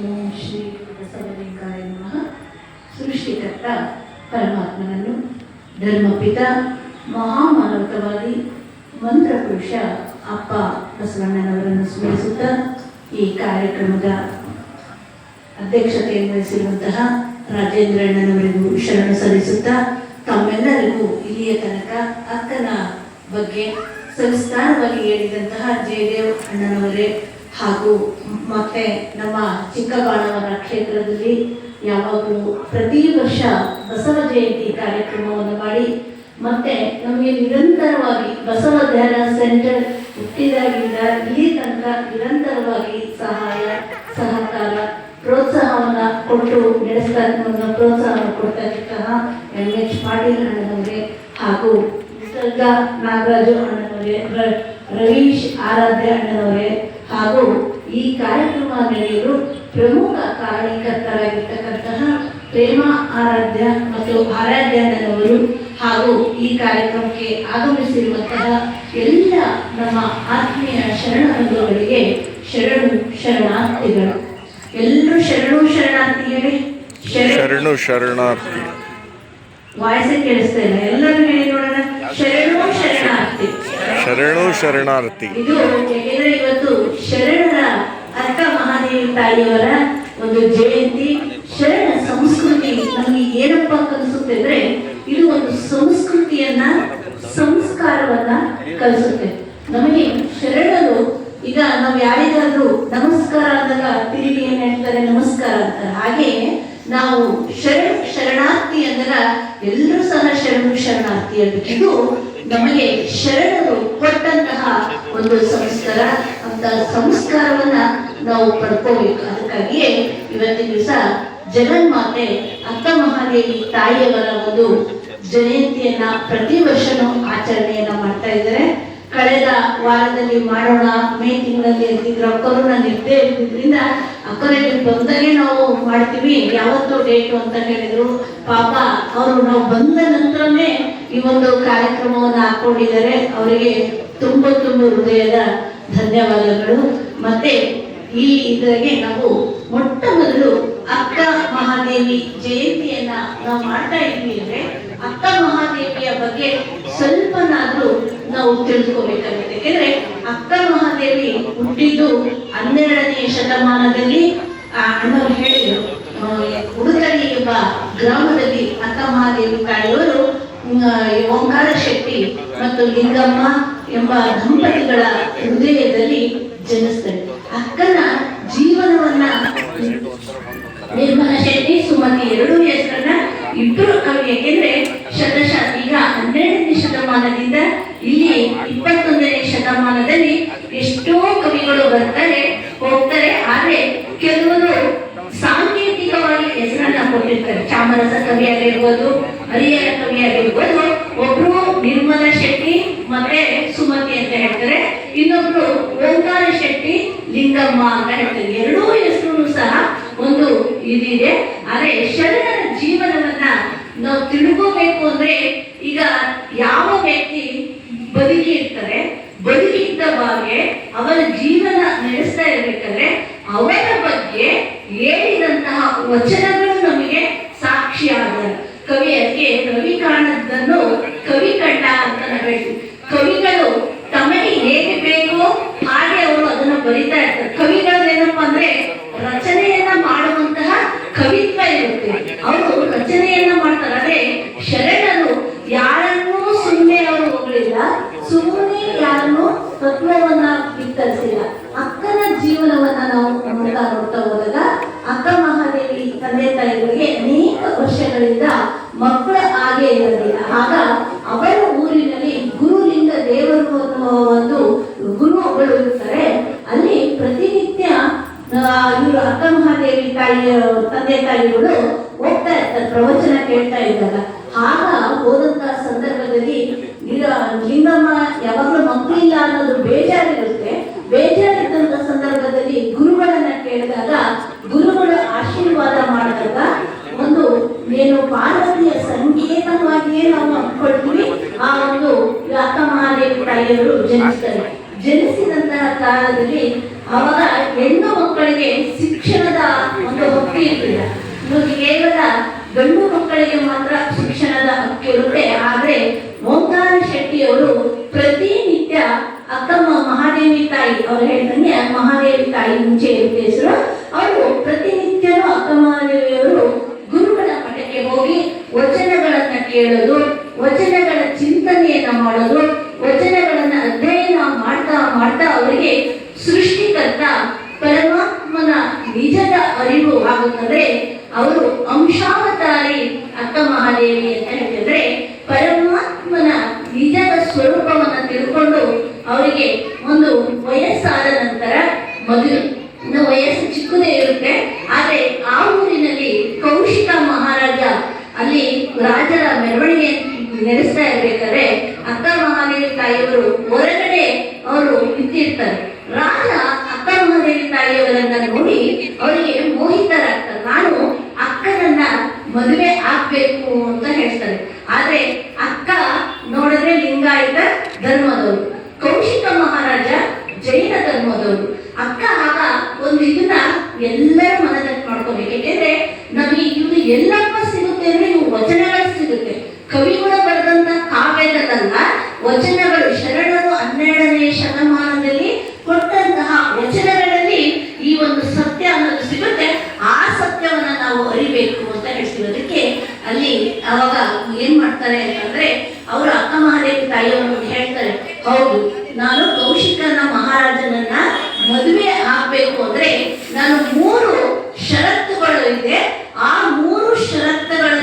ಓಂ ಶ್ರೀ ಬಸವಲಿಂಗಾಯ ನಮಃ. ಸೃಷ್ಟಿಕರ್ತ ಪರಮಾತ್ಮನನ್ನು ಧರ್ಮಪಿತ, ಮಹಾಮಾನವತವಾದಿ, ಮಂತ್ರಪುರುಷ ಅಪ್ಪ ಬಸವಣ್ಣನವರನ್ನು ಸ್ಮರಿಸುತ್ತಾ ಈ ಕಾರ್ಯಕ್ರಮದ ಅಧ್ಯಕ್ಷತೆಯನ್ನು ವಹಿಸಿರುವಂತಹ ರಾಜೇಂದ್ರಣ್ಣನವರಿಗೂ ಶರಣು ಸಲ್ಲಿಸುತ್ತಾ ತಮ್ಮೆಲ್ಲರಿಗೂ ಇಲ್ಲಿಯ ತನಕ ಅಕ್ಕನ ಬಗ್ಗೆ ಸವಿಸ್ತಾರವಾಗಿ ಹೇಳಿದಂತಹ ಜಯದೇವ್ ಅಣ್ಣನವರೇ ಹಾಗೂ ಮತ್ತೆ ನಮ್ಮ ಚಿಕ್ಕಬಾಣವರ ಕ್ಷೇತ್ರದಲ್ಲಿ ಯಾವಾಗಲೂ ಪ್ರತಿ ವರ್ಷ ಬಸವ ಜಯಂತಿ ಕಾರ್ಯಕ್ರಮವನ್ನು ಮಾಡಿ, ಮತ್ತೆ ನಮಗೆ ನಿರಂತರವಾಗಿ ಬಸವ ಧ್ಯಾನ ಸೆಂಟರ್ ಹುಟ್ಟಿದಾಗಿಂದ ಇಲ್ಲಿ ತನಕ ನಿರಂತರವಾಗಿ ಸಹಾಯ, ಸಹಕಾರ, ಪ್ರೋತ್ಸಾಹವನ್ನ ಕೊಟ್ಟು ನಡೆಸ್ತಾ ಪ್ರೋತ್ಸಾಹ ಪ್ರೋತ್ಸಾಹವನ್ನು ಕೊಡ್ತಾ ಎಂ ಎಚ್ ಪಾಟೀಲ್ ಅಣ್ಣನವರೇ ಹಾಗೂ ನಾಗರಾಜು ಅಣ್ಣನವರೇ ರವೀಶ್ ಆರಾಧ್ಯ ಅಣ್ಣನವರೇ ಹಾಗೂ ಈ ಕಾರ್ಯಕ್ರಮ ನಡೆಯಲು ಪ್ರಮುಖ ಕಾರ್ಯಕರ್ತರಾಗಿರ್ತಕ್ಕಂತಹ ಪ್ರೇಮ ಆರಾಧ್ಯ ಮತ್ತು ಆರಾಧ್ಯ ಅಣ್ಣನವರು ಹಾಗೂ ಈ ಕಾರ್ಯಕ್ರಮಕ್ಕೆ ಆಗಮಿಸಿರುವಂತಹ ಎಲ್ಲ ನಮ್ಮ ಆತ್ಮೀಯ ಶರಣಬಂಧುಗಳಿಗೆ ಶರಣು ಶರಣಾರ್ಥಿಗಳು. ಎಲ್ಲರೂ ಶರಣು ಶರಣಾರ್ಥಿಗಳೇ? ಶರಣ. ಶರಣು ಶರಣಾರ್ಥಿ. ವಾಯ್ಸೇ ಕೇಳಿಸ್ತಾ ಇಲ್ಲ. ಎಲ್ಲರೂ ಹೇಳಿ ನೋಡೋಣ. ಶರಣು ಶರಣಾರ್ಥಿ. ಶರಣು ಶರಣಾರ್ಥಿ. ಇದು ಇವತ್ತು ಶರಣರ ಅಕ್ಕ ಮಹಾದೇವಿ ತಾಯಿಯವರ ಒಂದು ಜಯಂತಿ. ಶರಣ ಸಂಸ್ಕೃತಿ ನಮಗೆ ಏನಪ್ಪ ಕಲಿಸುತ್ತೆ ಅಂದ್ರೆ ಇದು ಒಂದು ಸಂಸ್ಕೃತಿಯನ್ನ, ಸಂಸ್ಕಾರವನ್ನ ಕಲಿಸುತ್ತೆ. ನಮಗೆ ಶರಣರು, ಈಗ ನಾವು ಯಾರಿಗಾದ್ರೂ ನಮಸ್ಕಾರ ಅಂದಾಗ ತಿರುಗಿ ಏನ್ ಹೇಳ್ತಾರೆ? ನಮಸ್ಕಾರ ಅಂತಾರೆ. ಹಾಗೆ ನಾವು ಶರಣ, ಶರಣಾರ್ಥಿ ಅಂದಾಗ ಎಲ್ಲರೂ ಸಹ ಶರಣು, ಶರಣಾರ್ಥಿ ಅಂತ. ಇದು ನಮಗೆ ಶರಣರು ಕೊಟ್ಟಂತಹ ಒಂದು ಸಂಸ್ಕಾರ ಅಂತ ಸಂಸ್ಕಾರವನ್ನ ನಾವು ಪಡ್ಕೋಬೇಕು. ಅದಕ್ಕಾಗಿಯೇ ಇವತ್ತಿನ ದಿವಸ ಜಗನ್ಮಾತೆ ಅಕ್ಕ ಮಹಾದೇವಿ ತಾಯಿಯವರ ಒಂದು ಜಯಂತಿಯನ್ನ ಪ್ರತಿ ವರ್ಷನೂ ಆಚರಣೆಯನ್ನ ಮಾಡ್ತಾ ಇದ್ದಾರೆ. ಕಳೆದ ವಾರದಲ್ಲಿ ಮಾಡೋಣ, ಮೇ ತಿಂಗಳಲ್ಲಿ ಅಂತಿದ್ರು ಕೊರೋನಾ ನಿರ್ದೇ ಇದ್ದಿದ್ರಿಂದ ಅಕ್ಕರಲ್ಲಿ ಬಂದಾಗೆ ನಾವು ಮಾಡ್ತೀವಿ, ಯಾವತ್ತು ಡೇಟು ಅಂತ ಹೇಳಿದ್ರು ಪಾಪ, ಅವರು ನಾವು ಬಂದ ನಂತರನೇ ಈ ಒಂದು ಕಾರ್ಯಕ್ರಮವನ್ನು ಹಾಕೊಂಡಿದ್ದಾರೆ. ಅವರಿಗೆ ತುಂಬ ತುಂಬ ಹೃದಯದ ಧನ್ಯವಾದಗಳು. ಮತ್ತೆ ಈ ಇದರಾಗೆ ನಾವು ಮೊಟ್ಟ ಮೊದಲು ಅಕ್ಕ ಮಹಾದೇವಿ ಜಯಂತಿಯನ್ನ ನಾವು ಮಾಡ್ತಾ ಇದ್ವಿ ಅಂದ್ರೆ ಅಕ್ಕ ಮಹಾದೇವಿಯ ಬಗ್ಗೆ ಸ್ವಲ್ಪನಾದ್ರೂ ನಾವು ತಿಳ್ಕೊಬೇಕಾಗುತ್ತೆ ಯಾಕೆಂದ್ರೆ ಅಕ್ಕ ಮಹಾದೇವಿ ಹುಟ್ಟಿದ್ದು ಹನ್ನೆರಡನೇ ಶತಮಾನದಲ್ಲಿ, ಆ ಅಣ್ಣವರು ಹೇಳಿದ್ರು. ಉಡುತಡಿ ಎಂಬ ಗ್ರಾಮದಲ್ಲಿ ಅಕ್ಕ ಮಹಾದೇವಿ ತಾಯಿಯವರು ಓಂಕಾರ ಶೆಟ್ಟಿ ಮತ್ತು ಲಿಂಗಮ್ಮ ಎಂಬ ದಂಪತಿಗಳ ಹೃದಯದಲ್ಲಿ ಜನಿಸ್ತಾರೆ ಅಕ್ಕನ ಜೀವನವನ್ನ ನಿರ್ಮಲ ಶೆಟ್ಟಿ, ಸುಮತಿ ಎರಡೂ ಹೆಸರನ್ನ ಇಬ್ಬರು ಕವಿ ಯಾಕೆಂದ್ರೆ ಶತಶ ಈಗ ಹನ್ನೆರಡನೇ ಶತಮಾನದಿಂದ ಇಲ್ಲಿ ಇಪ್ಪತ್ತೊಂದನೇ ಶತಮಾನದಲ್ಲಿ ಎಷ್ಟೋ ಕವಿಗಳು ಬರ್ತಾರೆ, ಹೋಗ್ತಾರೆ, ಆದ್ರೆ ಕೆಲವರು ಸಾಂಕೇತಿಕವಾಗಿ ಹೆಸರನ್ನ ಕೊಟ್ಟಿರ್ತಾರೆ. ಚಾಮರಸ ಕವಿ ಆಗಿರ್ಬೋದು ಹರಿಹರ ಕವಿ ಆಗಿರ್ಬೋದು ಒಬ್ರು ನಿರ್ಮಲ ಶೆಟ್ಟಿ, ಮತ್ತೆ ಸುಮತಿ ಅಂತ ಹೇಳ್ತಾರೆ. ಇನ್ನೊಬ್ರು ಓಂಕಾರ ಶೆಟ್ಟಿ, ಲಿಂಗಮ್ಮ ಅಂತ ಹೇಳ್ತಾರೆ. ಎರಡೂ ಹೆಸರು ಸಹ ಒಂದು ಇದಿದೆ. ಆದ್ರೆ ಶರಣರ ಜೀವನವನ್ನ ನಾವು ತಿಳ್ಕೋಬೇಕು ಅಂದ್ರೆ ಈಗ ಯಾವ ವ್ಯಕ್ತಿ ಬದುಕಿ ಇರ್ತಾರೆ ಬದುಕಿದ್ದವಾಗೆ ಅವರ ಜೀವನ ನಡೆಸ್ತಾ ಇರ್ಬೇಕಾದ್ರೆ ಅವರ ಬಗ್ಗೆ ಹೇಳಿದಂತಹ ವಚನಗಳು ನಮಗೆ ಸಾಕ್ಷಿಯಾದ ಕವಿಯಕ್ಕೆ ಕವಿ ಕಾಣದ್ದನ್ನು ಕವಿ ಕಂಡ ಅಂತ ನಾವು ಕವಿಗಳು ತಮಗೆ ಹೇಗೆ ಬೇಕೋ ಹಾಗೆ ಅವರು ಅದನ್ನ ಬರಿತಾ ಇರ್ತಾರೆ. ಕವಿಗಳು ಏನಪ್ಪ ಅಂದ್ರೆ ರಚನೆಯನ್ನ ಮಾಡುವಂತಹ ಕವಿತ್ವ ಇರುತ್ತೆ. ಅವರು ರಚನೆಯನ್ನ ಮಾಡ್ತಾರೆ. ಅದೇ ಶರಣರು ಯಾರನ್ನೂ ಸುಮ್ಮನೆ ಅವರು ಹೋಗ್ಲಿಲ್ಲ. ಸುಮ್ಮನೆ ಯಾರನ್ನು ತತ್ವವನ್ನ ವಿತ್ತರಿಸಿಲ್ಲ ಅಕ್ಕನ ಜೀವನವನ್ನ ನಾವು ನೋಡ್ತಾ ನೋಡ್ತಾ ಹೋದಾಗ ಅಕ್ಕ ಮಹಾದೇವಿ ತಂದೆ ತಾಯಿಗಳಿಗೆ ಅನೇಕ ವರ್ಷಗಳಿಂದ ಮಕ್ಕಳ ಹಾಗೆ ಇರಲಿಲ್ಲ ಆಗ ಅವರ ಊರಿನಲ್ಲಿ ಗುರುಲಿಂಗ ದೇವರು ಅನ್ನುವ ಒಂದು ಗುರುಗಳು ಇರ್ತಾರೆ. ಅಲ್ಲಿ ಪ್ರತಿನಿತ್ಯ ಇವರು ಅಕ್ಕ ಮಹಾದೇವಿ ತಾಯಿಯ ತಂದೆ ತಾಯಿಗಳು ಹೋಗ್ತಾ ಇರ್ತಾರೆ, ಪ್ರವಚನ ಕೇಳ್ತಾ ಇದ್ದಾಗ. ಆಗ ಹೋದಂತ ಸಂದರ್ಭದಲ್ಲಿ ಲಿಂಗಮ್ಮ ಯಾವಾಗಲೂ ಮಕ್ಕಳಿಲ್ಲ ಅನ್ನೋದು ಬೇಜಾರಿರುತ್ತೆ. ಬೇಜಾರಿದ್ದಂತ ಸಂದರ್ಭದಲ್ಲಿ ಗುರುಗಳನ್ನ ಕೇಳಿದಾಗ ಗುರುಗಳು ಆಶೀರ್ವಾದ ಏನು ಪಾರ್ವತಿಯ ಸಂಕೇತವಾಗಿಯೇ ನಾವು ಅಂದ್ಕೊಳ್ತೀವಿ. ಆ ಒಂದು ಅಕ್ಕ ಮಹಾದೇವಿ ತಾಯಿಯವರು ಜನಿಸ್ತಾರೆ ಜನಿಸಿದಂತಹ ಕಾಲದಲ್ಲಿ ಅವಾಗ ಹೆಣ್ಣು ಮಕ್ಕಳಿಗೆ ಶಿಕ್ಷಣದ ಒಂದು ಹಕ್ಕು ಇರಲಿಲ್ಲ. ಇವತ್ತು ಕೇವಲ ಗಂಡು ಮಕ್ಕಳಿಗೆ ಮಾತ್ರ ಶಿಕ್ಷಣದ ಹಕ್ಕು ಇರುತ್ತೆ. ಆದ್ರೆ ಓಂಕಾರ ಶೆಟ್ಟಿ ಅವರು ಪ್ರತಿನಿತ್ಯ ಅಕ್ಕಮ್ಮ ಮಹಾದೇವಿ ತಾಯಿ, ಅವ್ರು ಹೇಳ್ದಂಗೆ ಮಹಾದೇವಿ ತಾಯಿ ಮುಂಚೆ ಹೆಸರು ಅವರು ಪ್ರತಿನಿತ್ಯನೂ ಅಕ್ಕ ಮಹಾದೇವಿಯವರು ಮಠಕ್ಕೆ ಹೋಗಿ ವಚನಗಳನ್ನ ಕೇಳೋದು, ವಚನಗಳ ಚಿಂತನೆಯನ್ನ ಮಾಡೋದು, ವಚನಗಳನ್ನ ಅಧ್ಯಯನ ಮಾಡ್ತಾ ಮಾಡ್ತಾ ಅವರಿಗೆ ಸೃಷ್ಟಿಕರ್ತ ಪರಮಾತ್ಮನ ನಿಜದ ಅರಿವು ಆಗುತ್ತದೆ. ಅವರು ಅಂಶಾವತಾರಿ ಅಕ್ಕ ಮಹಾದೇವಿ ಅಂತ ಹೇಳಿದ್ರೆ ಪರಮಾತ್ಮನ ನಿಜದ ಸ್ವರೂಪವನ್ನ ತಿಳ್ಕೊಂಡು ಅವರಿಗೆ ಒಂದು ವಯಸ್ಸಾದ ನಂತರ ಮದುವೆ ಇನ್ನು ವಯಸ್ಸು ಚಿಕ್ಕದೇ ಇರುತ್ತೆ ಆದ್ರೆ ಆ ಊರಿನಲ್ಲಿ ಕೌಶಿಕ ಮಹಾರಾಜ ಅಲ್ಲಿ ರಾಜರ ಮೆರವಣಿಗೆ ನಡೆಸ್ತಾ ಇರ್ಬೇಕಾದ್ರೆ ಅಕ್ಕ ಮಹಾದೇವಿ ತಾಯಿಯವರು ಹೊರಗಡೆ ಅವರು ನಿಂತಿರ್ತಾರೆ. ರಾಜ ಅಕ್ಕ ಮಹಾದೇವಿ ತಾಯಿಯವರನ್ನ ನೋಡಿ ಅವರಿಗೆ ಮೋಹಿತರಾಗ್ತಾರೆ ನಾನು ಅಕ್ಕನನ್ನ ಮದುವೆ ಆಗ್ಬೇಕು ಅಂತ ಹೇಳ್ತಾರೆ ಆದ್ರೆ ಅಕ್ಕ ನೋಡಿದ್ರೆ ಲಿಂಗಾಯತ ಧರ್ಮದವರು ಕೌಶಿಕ ಮಹಾರಾಜ ಜೈನ ಧರ್ಮದವರು ಅಕ್ಕ ಆಗ ಒಂದು ಇದನ್ನ ಎಲ್ಲರ ಮನದಟ್ಟು ಮಾಡ್ಕೋಬೇಕು ಯಾಕೆಂದ್ರೆ ನಮಗೆ ಇದು ಎಲ್ಲಪ್ಪ ಸಿಗುತ್ತೆ ಅಂದ್ರೆ ಇವು ವಚನಗಳು ಸಿಗುತ್ತೆ ಕವಿಗಳು ಬರೆದಂತ ಕಾವ್ಯದಲ್ಲ ವಚನಗಳು ಶರಣರು ಹನ್ನೆರಡನೇ ಶತಮಾನದಲ್ಲಿ ಕೊಟ್ಟಂತಹ ವಚನಗಳಲ್ಲಿ ಈ ಒಂದು ಸತ್ಯ ಅನ್ನೋದು ಸಿಗುತ್ತೆ. ಆ ಸತ್ಯವನ್ನ ನಾವು ಅರಿಬೇಕು ಅಂತ ಹೇಳ್ತಿರೋದಕ್ಕೆ ಅಲ್ಲಿ ಅವಾಗ ಏನ್ ಮಾಡ್ತಾರೆ ಅಂತಂದ್ರೆ, ಅವರು ಅಕ್ಕ ಮಹಾದೇವಿ ತಾಯಿಯವರು ಹೇಳ್ತಾರೆ, ಹೌದು